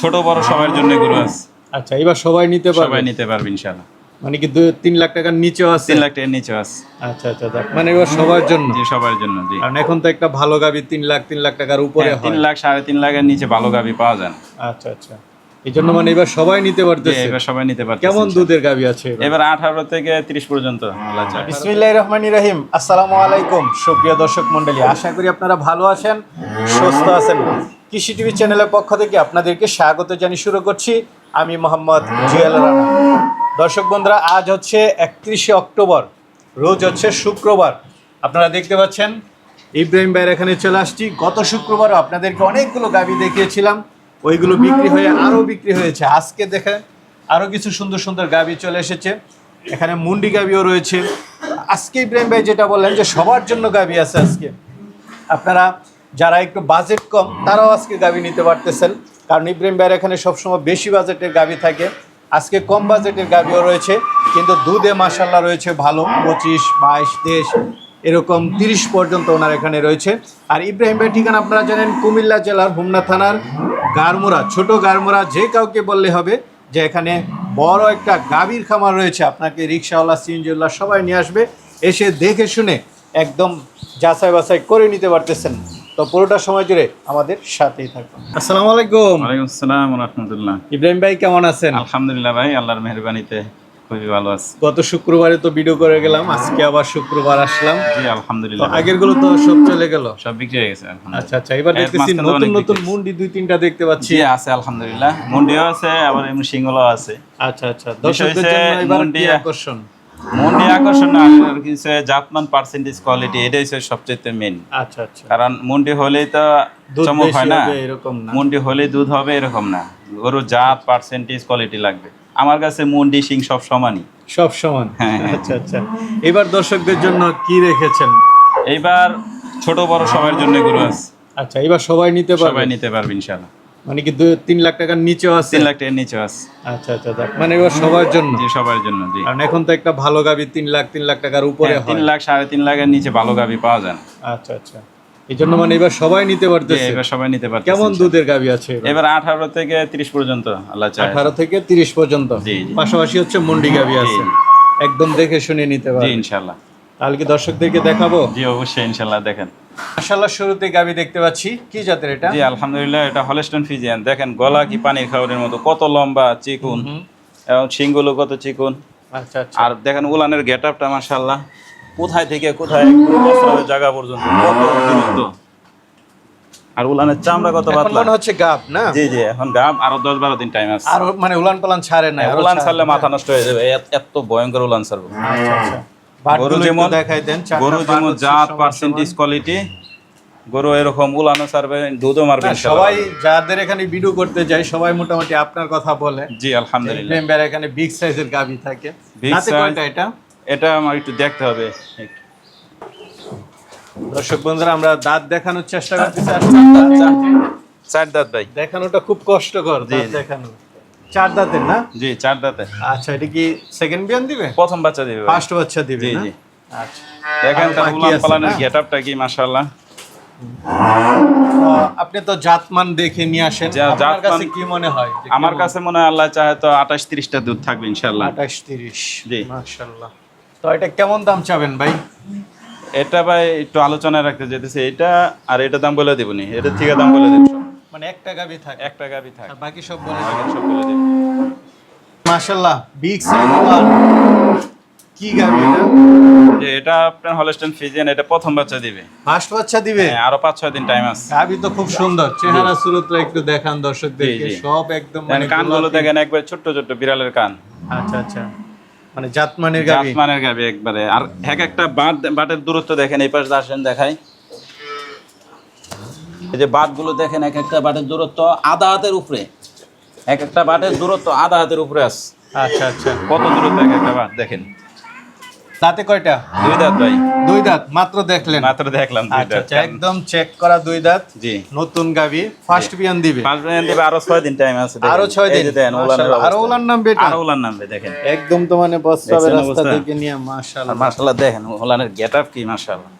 ছোট বড় সবার জন্য গরু আছে। আচ্ছা এবার সবাই নিতে পারবে। সবাই নিতে পারবে ইনশাল্লাহ মানে কি দুই তিন লাখ টাকার নিচেও আছে? তিন লাখ টাকার নিচে আছে। আচ্ছা আচ্ছা যাক। মানে এবার সবার জন্য? জি সবার জন্য জি। কারণ এখন তো একটা ভালো গাবি তিন লাখ তিন লাখ টাকার উপরে হ্যাঁ, তিন লাখ সাড়ে তিন লাখের নিচে ভালো গাভি পাওয়া যায় আচ্ছা আচ্ছা। এই জন্য মানে এবার সবাই নিতে পারতেছে। এবার সবাই নিতে পারবে কেমন দুধের গাবি আছে এবার? এবার আঠারো থেকে তিরিশ পর্যন্ত আল্লাহ চায়। বিসমিল্লাহির রহমানির রহিম। আসসালামু আলাইকুম সুপ্রিয় দর্শক মণ্ডলী। আশা করি আপনারা ভালো আছেন সুস্থ আছেন। কৃষি টিভি চ্যানেলের পক্ষ থেকে আপনাদেরকে স্বাগত জানিয়ে শুরু করছি। আমি মোহাম্মদ জিয়াল রানা। দর্শক বন্ধুরা, আজ হচ্ছে একত্রিশে অক্টোবর, রোজ হচ্ছে শুক্রবার। আপনারা দেখতে পাচ্ছেন, ইব্রাহিম ভাইয়ের এখানে চলে আসছি। গত শুক্রবারও আপনাদেরকে অনেকগুলো গাবি দেখিয়েছিলাম। ওইগুলো বিক্রি হয়ে আরও বিক্রি হয়েছে। আজকে দেখে আরও কিছু সুন্দর সুন্দর গাবি চলে এসেছে। এখানে মুন্ডি গাবিও রয়েছে। আজকে ইব্রাহিম ভাই যেটা বললেন যে সবার জন্য গাবি আছে আজকে। আপনারা যারা একটু বাজেট কম, তারাও আজকে গাবি নিতে পারতেছেন। কারণ ইব্রাহিম ভাইয়ের এখানে সবসময় বেশি বাজেটের গাবি থাকে। আজকে কম বাজেটের গাবিও রয়েছে, কিন্তু দুধে মাসাল্লাহ রয়েছে ভালো। পঁচিশ, বাইশ দেশ এরকম তিরিশ পর্যন্ত ওনার এখানে রয়েছে। আর ইব্রাহিম ভাই ঠিকানা আপনারা জানেন, কুমিল্লা জেলার হোমনা থানার গারমুরা, ছোট গারমুরা, যে কাউকে বললে হবে যে এখানে বড় একটা গাভীর খামার রয়েছে। আপনাকে রিক্সাওয়ালা, সিএনজিওয়ালা সবাই নিয়ে আসবে। এসে দেখে শুনে একদম যাচাই বাছাই করে নিতে পারতেছেন। তো পুরোটা সময় জুড়ে আমাদের সাথেই থাকুন। আসসালামু আলাইকুম। ওয়ালাইকুম আসসালাম রহমতুল্লাহ। ইব্রাহিম ভাই কেমন আছেন? আলহামদুলিল্লাহ ভাই আল্লাহর মেহরবানিতে খুবই ভালো আছে। গত শুক্রবারে তো ভিডিও করে গেলাম আজকে আবার শুক্রবার আসলাম। জি আলহামদুলিল্লাহ আগেরগুলো তো সব চলে গেল। সব বিক্রি হয়ে গেছে আচ্ছা আচ্ছা এবার দেখতেছি নতুন নতুন মুন্ডি দুই তিনটা দেখতে পাচ্ছি। জি আছে আলহামদুলিল্লাহ। মুন্ডিও আছে আবার এমনি সিঙ্গলও আছে। আচ্ছা আচ্ছা দর্শকদের জন্য এবার কি আকর্ষণ? মুন্ডি আকর্ষণ আর কিছু জাতমান পার্সেন্টেজ কোয়ালিটি এটাই হচ্ছে সবচেয়ে মেন আচ্ছা আচ্ছা। কারণ মুন্ডি হলেই তো চমক হয় না। মুন্ডি হলেই দুধ হবে এরকম না। গরুর জাত পার্সেন্টেজ কোয়ালিটি লাগবে। আমার কাছে মুন্ডি সিং সব সমানই। সব সমান। হ্যাঁ। আচ্ছা আচ্ছা। এবার দর্শকদের জন্য কি রেখেছেন? এইবার ছোট বড় সবার জন্য গরু আছে। আচ্ছা এবার সবাই নিতে সবাই পারবে নিতে পারবে ইনশাল্লাহ মানে কি তিন লাখ টাকার নিচেও আছে? তিন লাখ টাকার নিচে আছে। আচ্ছা আচ্ছা মানে এবার সবার জন্য? জি সবার জন্য জি। কারণ এখন তো একটা ভালো গাবি তিন লাখ তিন লাখ টাকার উপরে হ্যাঁ, তিন লাখ সাড়ে তিন লাখের নিচে ভালো গাভি পাওয়া যায় আচ্ছা আচ্ছা। এই জন্য মানে এবার সবাই নিতে পারতেছে। এবার সবাই নিতে পারবে কেমন দুধের গাবি আছে এবার? এবার আঠারো থেকে তিরিশ পর্যন্ত আল্লাহ চায়। আঠারো থেকে তিরিশ পর্যন্ত? জি, জি। পাশাপাশি হচ্ছে মন্ডি গাবি আছে। একদম দেখে শুনে নিতে পারবে। ইনশাল্লাহ তাহলে কি দর্শকদেরকে দেখাবো? জি অবশ্যই ইনশাল্লাহ দেখেন। শুরুতে গাবি দেখতে পাচ্ছি। কি জাতের এটা? জি আলহামদুলিল্লাহ এটা হলস্টন ফিজিয়ান। দেখেন গলা কি পানির খাবারের মতো। কত লম্বা চিকুন। এবং শিংগুলো কত চিকুন। আচ্ছা আচ্ছা। আর দেখেন উলানের গেট আপটা কোথায় থেকে কোথায় জায়গা পর্যন্ত। কত দূরত্ব আর উলানের চামড়া কত পাতলা। মনে হচ্ছে গাব না? জি জি এখন গাব। আরও দশ বারো দিন টাইম আছে। আর মানে উলান পালান ছাড়ে না উলান ছাড়লে মাথা নষ্ট হয়ে যাবে। এত- এত ভয়ঙ্কর উলান ছাড়বো। আচ্ছা আচ্ছা। গরু যেমন যেমন দেখাই দেন গরু যেমন জাত পার্সেন্টেজ কোয়ালিটি গরু এরকম উলানো ছাড়বে দুধও মারবে সবাই যাদের এখানে ভিডিও করতে যায় সবাই মোটামুটি আপনার কথা বলে। জি আলহামদুলিল্লাহ। মেম্বার এখানে বিগ সাইজের গাবি থাকে। Big রাতে কয়টা এটা? এটা আমার একটু দেখতে হবে। দর্শক বন্ধুরা আমরা দাঁত দেখানোর চেষ্টা করতেছি। চার দাঁত ভাই। দেখানোটা খুব কষ্টকর দাঁত দেখানো। চার দাঁতের না? জি চার দাঁতে আচ্ছা এটা কি সেকেন্ড বিয়ান দিবে? প্রথম বাচ্চা দিবে ফার্স্ট বাচ্চা দিবে জি, জি। আচ্ছা। দেখেন তার উলান পালানের গেটআপটা কি মাশাআল্লাহ। আপনি তো জাতমান দেখে নিয়ে আসেন। আপনার কাছে কি মনে হয়? আমার কাছে মনে হয় আল্লাহ চাহে তো আঠাশ তিরিশটা দুধ থাকবে ইনশাল্লাহ আঠাশ তিরিশ জি। মাশাল্লাহ তো এটা কেমন দাম চাবেন ভাই? এটা ভাই একটু আলোচনায় রাখতে যেতেছে। এটা আর এটা দাম বলে দেবনি এটা থেকে দাম বলে দেব। সব। মানে একটা গাবি থাকে। এক টাকা বি থাক বাকি সব বলে আগে সব বলে দেব মাশাল্লাহ বিগ কি গাবি এটা? যে এটা আপনার হলস্টেন ফিজিয়ান এটা প্রথম বাচ্চা দিবে। ফার্স্ট বাচ্চা দিবে? হ্যাঁ, আরও পাঁচ ছয় দিন টাইম আছে। গাবি তো খুব সুন্দর। চেহারা সুরতটা একটু দেখান দর্শকদেরকে। সব একদম মানে কানগুলো দেখেন একবার ছোট্ট ছোট্ট বিড়ালের কান। আচ্ছা আচ্ছা। মানে জাতমানের গাবি। জাতমানের গাবি একবারে। আর এক একটা বাট বাটের দূরত্ব দেখেন এই পাশে আসেন দেখাই। এই যে বাটগুলো দেখেন এক একটা বাটের দূরত্ব আধা হাতের উপরে। এক একটা বাটের দূরত্ব আধা হাতের উপরে আছে। আচ্ছা আচ্ছা। কত দূরত্ব এক একটা বাট দেখেন। দাঁতে কয়টা? দুই দাঁত ভাই। দুই দাঁত মাত্র দেখলেন। মাত্র দেখলাম দুই আচ্ছা দাঁত। আচ্ছা একদম চেক করা দুই দাঁত। জি। নতুন গাবি ফার্স্ট বিয়ান দিবে। পাঁচ মিনিট দিবে আরও ছয় দিন টাইম আছে আরও ছয় দিন। যে দেখেন উলানের মাশাআল্লাহ, আরও। উলান নামবে এটা। আরও উলান নামবে দেখেন। একদম তো মানে বস্তাবে রাস্তা থেকে নিয়ে মাশাআল্লাহ মাশাআল্লাহ দেখেন উলানের গেটআপ কি মাশাআল্লাহ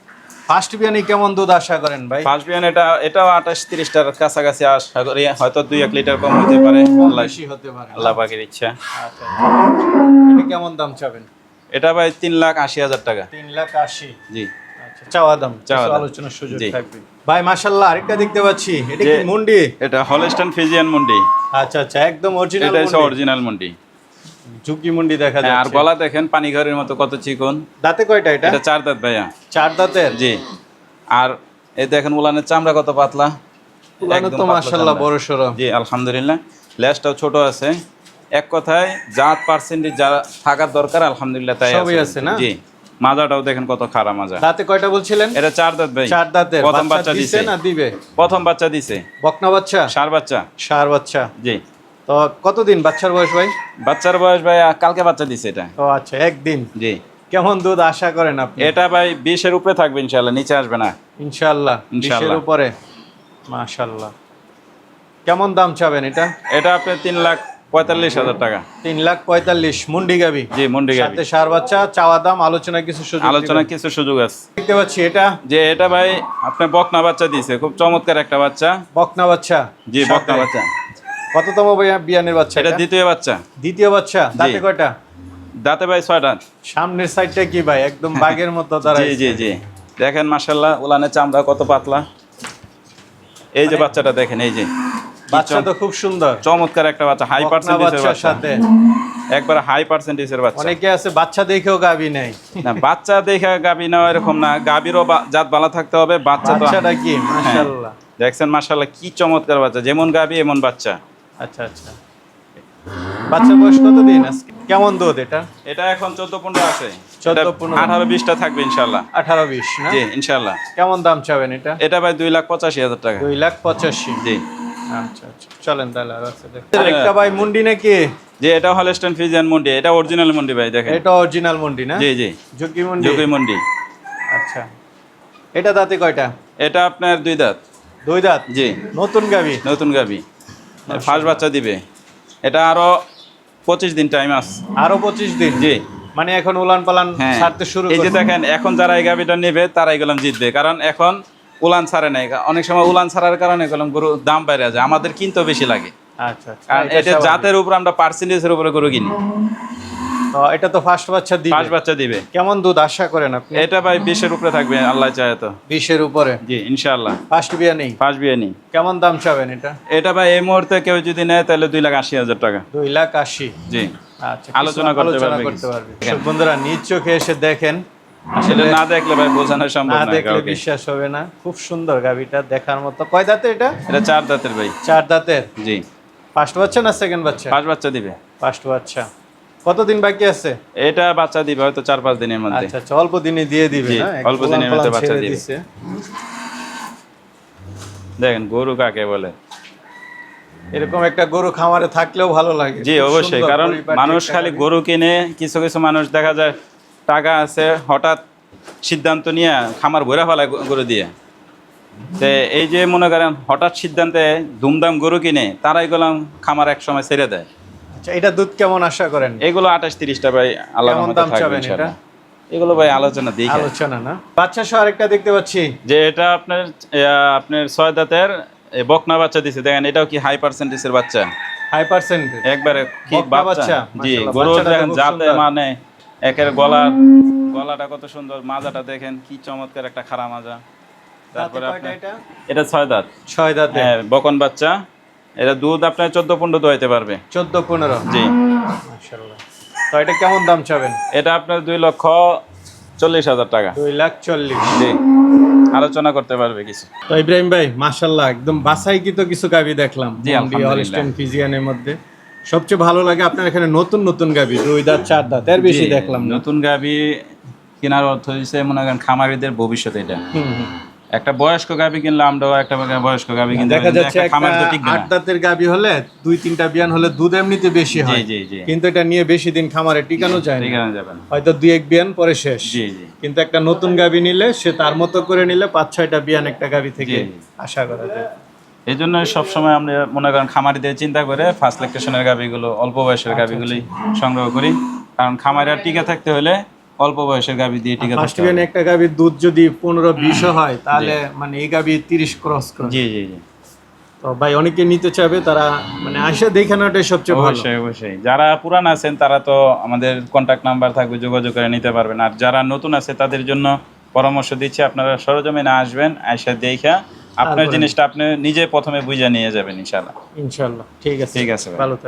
ফার্স্ট বিয়ানি কেমন দুধ আশা করেন ভাই? ফার্স্ট বিয়ান এটা এটাও আঠাশ তিরিশটার কাছাকাছি আশা করি হয়তো দুই এক লিটার কম হতে পারে। আল্লাহ বেশি হতে পারে আল্লাহ পাকের ইচ্ছা। আচ্ছা এটা কেমন দাম চাবেন? এটা ভাই তিন লাখ আশি হাজার টাকা। তিন লাখ আশি। জি। আচ্ছা চাওয়া দাম চাওয়া কিছু আলোচনার সুযোগ থাকবে। ভাই মাশাল্লাহ আরেকটা দেখতে পাচ্ছি। এটা কি মুন্ডি? এটা হলস্টান ফিজিয়ান মন্ডি। আচ্ছা আচ্ছা একদম অরিজিনাল এটা হচ্ছে অরিজিনাল মন্ডি। ঝুঁকি মুন্ডি দেখা হ্যাঁ, আর গলা দেখেন পানি ঘরের মতো কত চিকন। দাঁতে কয়টা এটা? এটা চার দাঁত ভাইয়া। চার দাঁতের? জি। আর এই দেখেন উলানের চামড়া কত পাতলা। উলানো তো চামড়া। বড় সড়ো জি আলহামদুলিল্লাহ। লেজটাও ছোট আছে। এক কথায় জাত পার্সেন্টেজ যা থাকার দরকার আলহামদুলিল্লাহ তাই সবই আছে। না? জি। মাজাটাও দেখেন কত খারাপ মাজা। দাঁতে কয়টা বলছিলেন? এটা চার দাঁত ভাই। চার দাঁতের। প্রথম বাচ্চা দিছে। না দিবে? প্রথম বাচ্চা দিছে। বকনা বাচ্চা? সার বাচ্চা। সার বাচ্চা। জি। তো কতদিন বাচ্চার বয়স ভাই? বাচ্চার বয়স ভাই কালকে বাচ্চা দিছে এটা। ও আচ্ছা একদিন? জি। কেমন দুধ আশা করেন আপনি? এটা ভাই বিশের উপরে থাকবে ইনশাল্লাহ নিচে আসবে না। ইনশাআল্লাহ বিশের। উপরে? মাশাআল্লাহ। কেমন দাম চাবেন এটা? এটা আপনার তিন লাখ পঁয়তাল্লিশ হাজার টাকা। তিন লাখ পঁয়তাল্লিশ মুন্ডি গাবি? জি মন্ডি গাবি। সাথে সার বাচ্চা চাওয়া দাম আলোচনা কিছু সুযোগ আলোচনা কিছু সুযোগ আছে। দেখতে পাচ্ছি এটা। যে এটা ভাই আপনার বকনা বাচ্চা দিছে খুব চমৎকার একটা বাচ্চা। বকনা বাচ্চা? জি বকনা বাচ্চা। কততম বিয়ানের বাচ্চা এটা দ্বিতীয় বাচ্চা। দ্বিতীয় বাচ্চা? দাঁতে কয়টা? দাঁতে ভাই ছয়টা। সামনের সাইডটা কি ভাই? একদম বাঘের মতো দাঁড়ায় জি জি জি। দেখেন মাশাল্লাহ উলানের চামড়া কত পাতলা। এই যে বাচ্চাটা দেখেন এই যে। বাচ্চা তো খুব সুন্দর। চমৎকার একটা বাচ্চা হাই পার্সেন্টেজের বাচ্চা। সাথে। একবার হাই পার্সেন্টেজের বাচ্চা। অনেকে আছে বাচ্চা দেখেও গাবি নেই। না বাচ্চা দেখে গাবি নেওয়া এরকম না। গাবিরও জাত ভালো থাকতে হবে বাচ্চা তো বাচ্চাটা কি? হ্যাঁ। মাশাআল্লাহ। দেখছেন মাশাল্লাহ কি চমৎকার বাচ্চা। যেমন গাবি এমন বাচ্চা। আচ্ছা আচ্ছা। বাচ্চার বয়স কতদিন আজকে? কেমন দুধ এটা? এটা এখন চোদ্দ পনেরো আছে। 14 15 আঠারো বিশটা থাকবে ইনশাল্লাহ। আঠারো বিশ জি ইনশাল্লাহ। কেমন দাম চাবেন এটা? এটা ভাই দুই লাখ পঁচাশি হাজার টাকা। দুই লাখ পঁচাশি। জি। আচ্ছা আচ্ছা। চলেন তাহলে আর। আরেকটা ভাই মুন্ডি নাকি? যে এটা হলস্টাইন ফিজিয়ান মন্ডি এটা অরিজিনাল মন্ডি ভাই দেখেন। এটা অরিজিনাল মুন্ডি না? জি জি। ঝুঁকি মুন্ডি? যোগী মন্ডি। আচ্ছা। এটা দাঁতে কয়টা? এটা আপনার দুই দাঁত। দুই দাঁত? জি। নতুন গাবি? নতুন গাবি। ফার্স্ট বাচ্চা দিবে। এটা আরও পঁচিশ দিন টাইম আছে। আরও পঁচিশ দিন? জি। মানে এখন উলান পালান হ্যাঁ। ছাড়তে শুরু এই যে দেখেন এখন যারা এই গাভিটা নেবে তারা গেলাম জিতবে। কারণ এখন উলান ছাড়ে নাই। অনেক সময় উলান ছাড়ার কারণে গেলাম গরু দাম বাইরে যায়। আমাদের কিনতে বেশি লাগে। আচ্ছা আচ্ছা। এটা জাতের উপর আমরা পার্সেন্টেজের উপরে গরু কিনি। এটা তো ফার্স্ট বাচ্চা দিবে। পাঁচ বাচ্চা দিবে। কেমন দুধ আশা করেন আপনি? এটা ভাই বিশের উপরে থাকবে আল্লাহ চায় তো। বিশের উপরে? জি ইনশাআল্লাহ। ফার্স্ট বিয়া নেই ফার্স্ট বিয়ে নি কেমন দাম চাবেন এটা? এটা ভাই এই মুহূর্তে কেউ যদি নেয় তাহলে দুই লাখ আশি হাজার টাকা। দুই লাখ আশি। জি। আচ্ছা আলোচনা করতে পারবে বন্ধুরা নিজ চোখে এসে দেখেন। সেটা না দেখলে ভাই বোঝানো সম্ভব না দেখলে বিশ্বাস হবে না। খুব সুন্দর গাবিটা দেখার মতো। কয় দাঁতে এটা? এটা চার দাঁতের ভাই। চার দাঁতের? জি। ফার্স্ট বাচ্চা না সেকেন্ড বাচ্চা? পাঁচ বাচ্চা দিবে। ফার্স্ট বাচ্চা। কতদিন বাকি আছে? এটা বাচ্চা দিবে হয়তো চার পাঁচ দিনের মধ্যে। আচ্ছা আচ্ছা অল্প দিনে দিয়ে দিবে না অল্প দিনের মধ্যে বাচ্চা দিবে। দেখেন গরু কাকে বলে? এরকম একটা গরু খামারে থাকলেও ভালো লাগে। জি অবশ্যই কারণ মানুষ খালি গরু কিনে কিছু কিছু মানুষ দেখা যায় টাকা আছে হঠাৎ সিদ্ধান্ত নিয়ে খামার ভরে ফেলায় গরু দিয়ে। তে এই যে মনে করেন হঠাৎ সিদ্ধান্তে ধুমধাম গরু কিনে তারাই গেলাম খামার এক সময় ছেড়ে দেয়। আচ্ছা এটা দুধ কেমন আশা করেন? এগুলো আঠাশ তিরিশটা ভাই আল্লাহ কেমন দাম চাবেন এটা? এগুলো ভাই আলোচনা দিই আলোচনা না? বাচ্চা সহ আরেকটা দেখতে পাচ্ছি। যে এটা আপনার আপনার ছয় দাঁতের বকনা বাচ্চা দিছে। দেখেন এটাও কি হাই পার্সেন্টেজের বাচ্চা? হাই পার্সেন্ট একবারে কি বাচ্চা? জি তো দেখেন সুন্দর। মানে একের গলার গলাটা কত সুন্দর মাজাটা দেখেন কি চমৎকার একটা খাড়া মাজা। তারপরে এটা ছয় দাঁত। ছয় দাঁতে। হ্যাঁ বকন বাচ্চা। এটা দুধ আপনার চোদ্দ পনেরো দোয়াইতে পারবে। চোদ্দ পনেরো। জি। তো এটা কেমন দাম চাবেন? এটা আপনার দুই লক্ষ চল্লিশ হাজার টাকা। দুই লাখ চল্লিশ। জি। আলোচনা করতে পারবে কিছু। তো ইব্রাহিম ভাই মাশাল্লাহ একদম বাসাইকৃত কিছু গাবি দেখলাম। জি। ফিজিয়ানের মধ্যে। সবচেয়ে ভালো লাগে আপনার এখানে নতুন নতুন গাবি দুই দাঁত চার দাঁত এর বেশি দেখলাম নতুন গাবি কেনার অর্থ হচ্ছে মনে করেন খামারিদের ভবিষ্যৎ এটা। একটা বয়স্ক গাবি কিনলে আমরাও একটা বয়স্ক গাবি কিনতে দেখা যাচ্ছে খামার তো টিকবে আট দাঁতের গাবি হলে দুই তিনটা বিয়ান হলে দুধ এমনিতে বেশি হয়। জি জি কিন্তু এটা নিয়ে বেশি দিন খামারে টিকানো যায় ঠিক না আছে যাবেন হয়তো দুই এক বিয়ান পরে শেষ। জি জি। কিন্তু একটা নতুন গাবি নিলে সে তার মতো করে নিলে পাঁচ ছয়টা বিয়ান একটা গাবি থেকে। আশা করা যায়। এই জন্য সবসময় আমরা মনে করেন খামারিদের চিন্তা করে ফার্স্ট ইলেকট্রেশনের গাবিগুলো অল্প বয়সের গাবিগুলি সংগ্রহ করি। কারণ খামারে টিকে থাকতে হলে অল্প বয়সের গাভী দিয়ে টিকা ফার্স্ট বিয়ান একটা গাভীর দুধ যদি পনেরো বিশ হয় তাহলে মানে এই গাভী তিরিশ ক্রস করে। জি জি জি। তো ভাই অনেকে নিতে চাবে তারা মানে আসে দেখে নেওয়াটাই সবচেয়ে ভালো। অবশ্যই অবশ্যই। যারা পুরান আছেন তারা তো আমাদের কন্ট্যাক্ট নাম্বার থাকবে যোগাযোগ করে নিতে পারবেন। আর যারা নতুন আছে তাদের জন্য পরামর্শ দিচ্ছি আপনারা সরজমিনে আসবেন আয়সা দেখা আপনার জিনিসটা আপনি নিজে প্রথমে বুঝে নিয়ে যাবেন ইনশাল্লাহ ইনশাল্লাহ ঠিক আছে। ঠিক আছে ভালো থাকবে